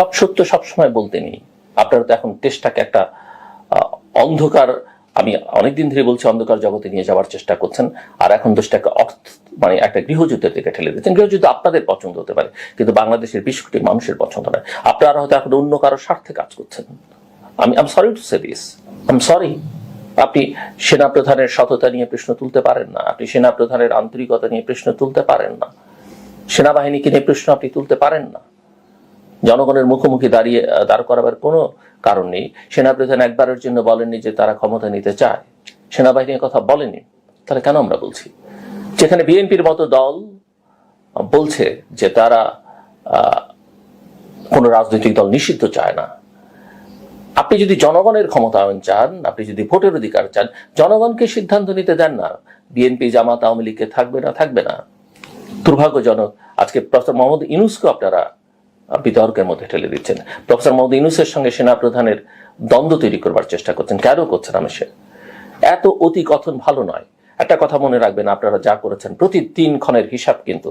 সব সত্য সবসময় বলতে নেই। আপনারা তো এখন দেশটাকে একটা অন্ধকার, আমি অনেকদিন ধরে বলছি অন্ধকার জগতে নিয়ে যাওয়ার চেষ্টা করছেন, আর এখন দেশটাকে অর্থ মানে একটা গৃহযুদ্ধের দিকে ঠেলে দিচ্ছেন গৃহযুদ্ধ আপনাদের পছন্দ হতে পারে, কিন্তু বাংলাদেশের বিশ কোটি মানুষের পছন্দ নয়। আপনারা হয়তো এখন অন্য কারও স্বার্থে কাজ করছেন। আমি I'm sorry to say this I'm sorry আপনি সেনা প্রধানের সততা নিয়ে প্রশ্ন তুলতে পারেন না, আপনি সেনা প্রধানের আন্তরিকতা নিয়ে প্রশ্ন তুলতে পারেন না, সেনাবাহিনীকে নিয়ে প্রশ্ন আপনি তুলতে পারেন না। জনগণের মুখোমুখি দাঁড়িয়ে দাঁড় করাবার কোনো কারণ নেই। সেনাপ্রধান একবারের জন্য বলেননি যে তারা ক্ষমতা নিতে চায়। সেনাবাহিনীর কথা বলেনি। তাহলে কেন আমরা বলছি? যেখানে বিএনপির মতো দল বলছে যে তারা কোনো রাজনৈতিক দল নিষিদ্ধ চায় না। আপনি যদি জনগণের ক্ষমতায়ন চান, আপনি যদি ভোটের অধিকার চান, জনগণকে সিদ্ধান্ত নিতে দেন না। বিএনপি, জামাত, আওয়ামী লীগকে থাকবে না থাকবে না। দুর্ভাগ্যজনক, আজকে প্রফেসর মোহাম্মদ ইনুসকে আপনারা বিতর্কের মধ্যে ঠেলে দিচ্ছেন। প্রফেসর মোহাম্মদ ইনুসের সঙ্গে সেনা প্রধানের দ্বন্দ্ব তৈরি করবার চেষ্টা করছেন। কেন করছেন আমি সে এত অতি কথন ভালো নয়। একটা কথা মনে রাখবেন, আপনারা যা করেছেন, প্রতি তিন ক্ষণের হিসাব কিন্তু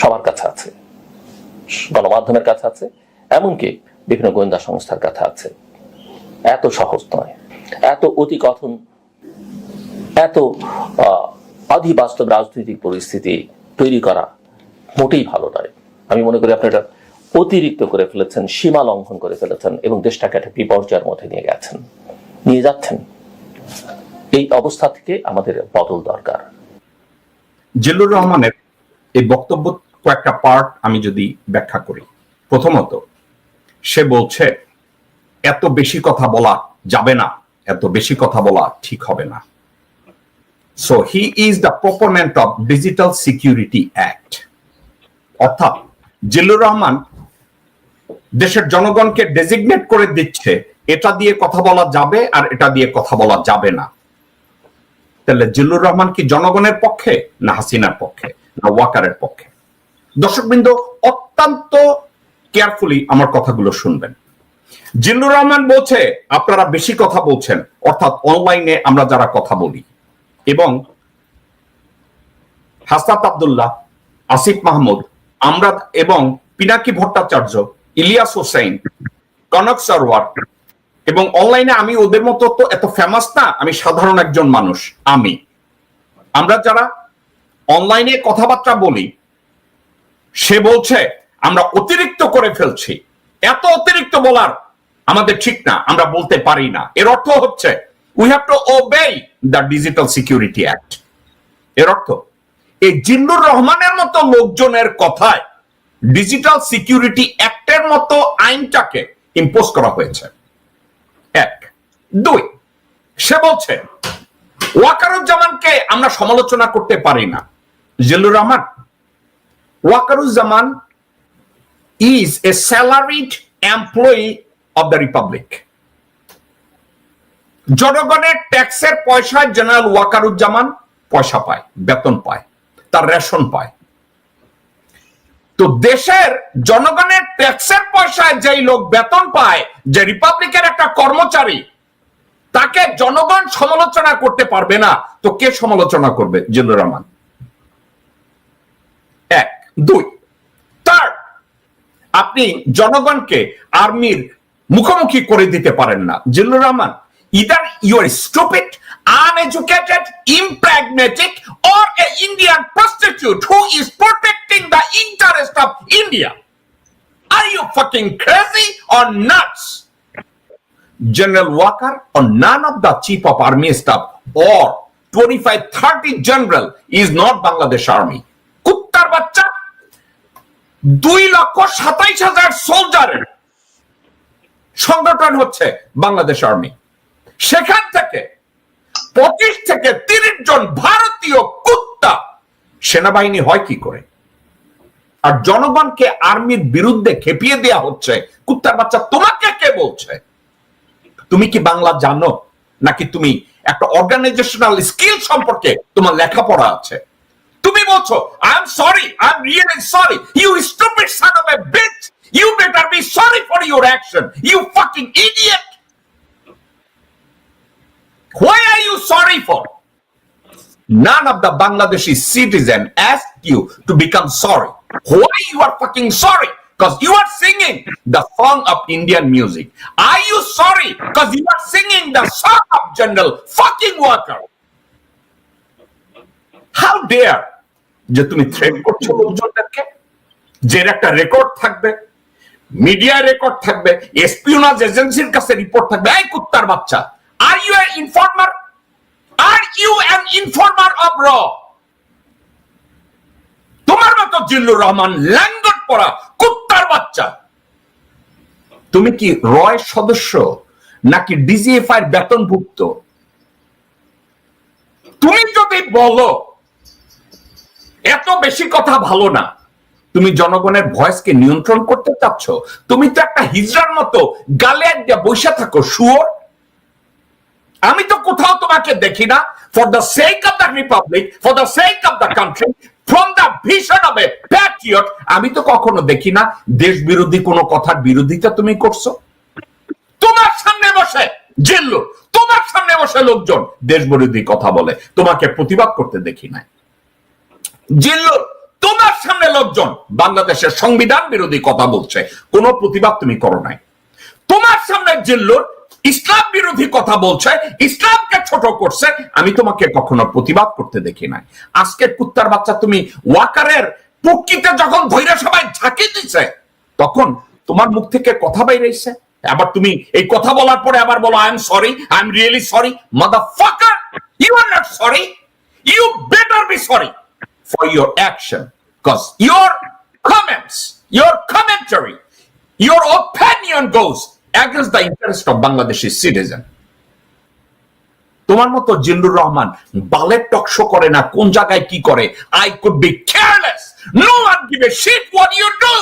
সবার কাছে আছে। গণমাধ্যমের কাছে আছে, এমনকি বিভিন্ন গোয়েন্দা সংস্থার কাছে আছে। এত সহজ নয়। এত অতি কথন, এত অধিবাস্তব রাজনৈতিক পরিস্থিতি তৈরি করা মোটেই ভালো নয়। আমি মনে করি আপনারা অতিরিক্ত করে ফেলেছেন, সীমা লঙ্ঘন করে ফেলেছেন এবং দেশটাকে একটা বিপর্যয়ের মধ্যে নিয়ে গেছেন। নিয়ে যাচ্ছেন। এই অবস্থা থেকে আমাদের বদল দরকার। জিল্লুর রহমানের এই বক্তব্য কয়েকটা পার্ট আমি যদি ব্যাখ্যা করি। প্রথমত, সে বলছে, এত বেশি কথা বলা যাবে না, এত বেশি কথা বলা ঠিক হবে না। So he is the proponent of digital security act অর্থাৎ, জিল্লুর রহমান দেশের জনগণকে ডেজিগনেট করে দিচ্ছে, এটা দিয়ে কথা বলা যাবে আর এটা দিয়ে কথা বলা যাবে না। তাহলে জিল্লুর রহমান কি জনগণের পক্ষে না হাসিনার পক্ষে, না ওয়াকারের পক্ষে? দর্শকবৃন্দ, অত্যন্ত কেয়ারফুলি আমার কথাগুলো শুনবেন। জিল্লুর রহমান বলছে, আপনারা বেশি কথা বলছেন, অর্থাৎ অনলাইনে আমরা যারা কথা বলি। এবং হাসনাত আবদুল্লাহ, আসিফ মাহমুদ আমরা এবং পিনাকি ভট্টাচার্য ইলিয়াস হোসেন, কনক সরওয়ার এবং অনলাইনে আমি ওদের মতো তো এত ফেমাস না, আমি সাধারণ একজন মানুষ, আমি। আমরা যারা অনলাইনে কথাবার্তা বলি, সে বলছে, আমরা অতিরিক্ত করে ফেলছি। এত অতিরিক্ত বলার আমাদের ঠিক না, আমরা বলতে পারি না। এর অর্থ হচ্ছে we have to obey the digital security act এর অর্থ, এই জিল্লুর রহমানের মতো লোকজনের কথায় ডিজিটাল সিকিউরিটি অ্যাক্টের মতো আইনটাকে ইম্পোজ করা হয়েছে। এক। দুই, সে বলছে, ওয়াকারুজ্জামানকে আমরা সমালোচনা করতে পারি না। Zillur Rahman, Waqar-uz-Zaman is a salaried employee of the republic জনগণের ট্যাক্সের পয়সায় জেনারেল ওয়াকারুজ্জামান পয়সা পায়, বেতন পায়, তার রেশন পায়। তো দেশের জনগণের ট্যাক্সের পয়সায় যেই লোক বেতন পায়, যে রিপাবলিকের একটা কর্মচারী, তাকে জনগণ সমালোচনা করতে পারবে না। তো কে সমালোচনা করবে? জিল্লুর রহমান। এক। দুই। থার্ড আপনি জনগণকে আর্মির মুখোমুখি করে দিতে পারেন না। Zillur Rahman either you are stupid uneducated, impragmatic, or a Indian prostitute who is protecting the interest of India. Are you fucking crazy or nuts? General Walker or none of the chief of army staff or 25 30 general is not Bangladesh army. কুত্তার বাচ্চা দুই লক্ষ সাতাইশ হাজার সংগঠন হচ্ছে Bangladesh army সেখান থেকে পঁচিশ থেকে তিরিশ জন ভারতীয় কুত্তা সেনাবাহিনী হয় কি করে? আর জনগণকে আর্মির বিরুদ্ধে খেপিয়ে দেয়া হচ্ছে, কুত্তার বাচ্চা তোমাকে কে বলছে? তুমি কি বাংলা জানো? নাকি তুমি একটা অর্গানাইজেশনাল স্কিল সম্পর্কে তোমার লেখাপড়া আছে? তুমি বলছো I am sorry I am really sorry you stupid son of a bitch you better be sorry for your action you fucking idiot Why are you sorry for? None of the Bangladeshi citizen asked you to become sorry. Why you are fucking sorry? Because you are singing the song of Indian music. Are you sorry? Because you are singing the song of General fucking Walker. How dare যে তুমি thread করছো লোকজনদেরকে যে এর একটা record থাকবে media record থাকবে espionage এজেন্সির কাছে রিপোর্ট থাকবে এই কুত্তার বাচ্চা are you an informer are you an informer of র তোমার মতো জিল্লুর রহমান ল্যাঙ্গট পড়া কুত্তার বাচ্চা। তুমি কি রয় সদস্য নাকি ডিজিএফআই বেতনভুক্ত? তুমি যদি বলো, এত বেশি কথা ভালো না। তুমি জনগণের ভয়েসকে নিয়ন্ত্রণ করতে চাচ্ছ। তুমি তো একটা হিজড়ার মতো গালে একটা বসে থাকো, শুয়োর। আমি তো কোথাও তোমাকে দেখি না। For the sake of the republic for the sake of the country from the vision of a patriot আমি তো কখনো দেখি না। দেশ বিরোধী কোনো কথার বিরোধিতা তুমি করছ? তোমার সামনে বসে জেল্লো তোমার সামনে বসে লোকজন দেশ বিরোধী কথা বলে। তোমাকে প্রতিবাদ করতে দেখি নাই। জিল্লুর তোমার সামনে লোকজন বাংলাদেশের সংবিধান বিরোধী কথা বলছে। কোনো প্রতিবাদ তুমি করো নাই। তোমার সামনে জিল্লুর ইসলাম বিরোধী কথা বলছে ইসলামকে ছোট করছে আমি তোমাকে কখনো প্রতিবাদ করতে দেখি নাই। আজকে কুত্তার বাচ্চা তুমি ওয়াকারের পক্ষিতে যখন ধৈর্য সবাই ঝাঁকি দিছে তখন তোমার মুখ থেকে কথা বাইরেছে আবার তুমি এই কথা বলার পরে আবার বলো I am sorry I am really sorry motherfucker you are not sorry you better be sorry for your action because your comments, your commentary, your opinion goes against the interest of Bangladeshi citizen. তোমার মতো জিল্লুর রহমান বালের talk show করে না, কোন জায়গায় কি করে? I could be careless no one give a shit what you do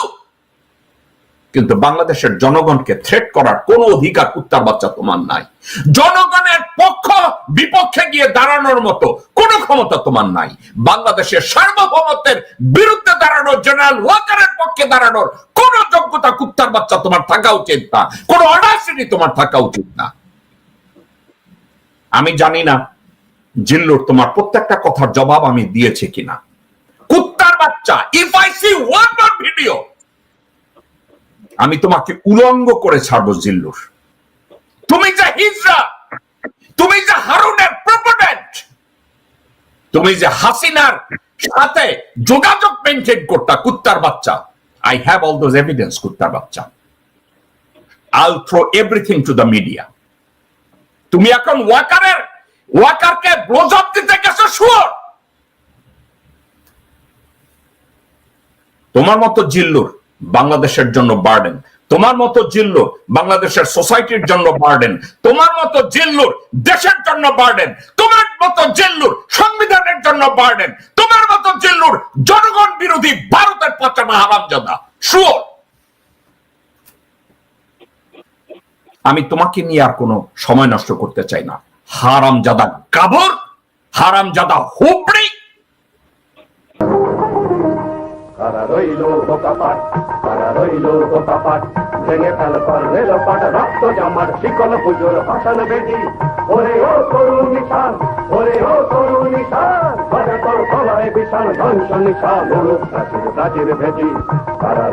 কিন্তু বাংলাদেশের জনগণকে থ্রেট করার কোনো অধিকার কুত্তার বাচ্চা তোমার নাই। জনগণের পক্ষ বিপক্ষে গিয়ে দাঁড়ানোর মতো ক্ষমতা তোমার নাই। বাংলাদেশের সার্বভৌমত্বের বিরুদ্ধে দাঁড়ানোর, জেনারেল ওয়াকারের পক্ষে দাঁড়ানোর কোন যোগ্যতা কুত্তার বাচ্চা তোমার থাকা উচিত না। কোন অডাসিটি তোমার থাকা উচিত না। আমি জানি না জিল্লুর তোমার প্রত্যেকটা কথার জবাব আমি দিয়েছি কিনা। কুত্তার বাচ্চা if I see one more video আমি তোমাকে উলঙ্গ করে ছাড়বো জিল্লুর। তুমি যে হিজরা, তুমি যে হারুনের প্রপোনেন্ট তুমি যে হাসিনার সাথে যোগাযোগ মেনটেন করতা, কুত্তার বাচ্চা। I have all those evidence কুত্তার বাচ্চা। I'll throw everything to the media তুমি এখন ওয়াকারের, ওয়াকারকে ব্লোজব দিতে গেছো শুয়োর তোমার মতো জিল্লুর বাংলাদেশের জন্য বার্ডেন তোমার মতো জিল্লুর বাংলাদেশের সোসাইটির জন্য বার্ডেন তোমার মতো জিল্লুর দেশের জন্য বার্ডেন তোমার মতো জিল্লুর সংবিধানের জন্য বার্ডেন। তোমার মতো জিল্লুর জনগণ বিরোধী ভারতের পাচানা হারামজাদা শুয়োর। আমি তোমাকে নিয়ে আর কোনো সময় নষ্ট করতে চাই না। হারামজাদা গাবর হারামজাদা হুবড়ি। কারা রইল বোকাপাট ভেঙে ফেল পাট, রক্ত জামার শিকল, পুজোর ভাষণ বেদি ওরে ও তরু নিশান, ওরে ও তরু নিশান বাজে তোর গলায় বিশাল ধ্বংস নিশান মুলুক ভেজি কারা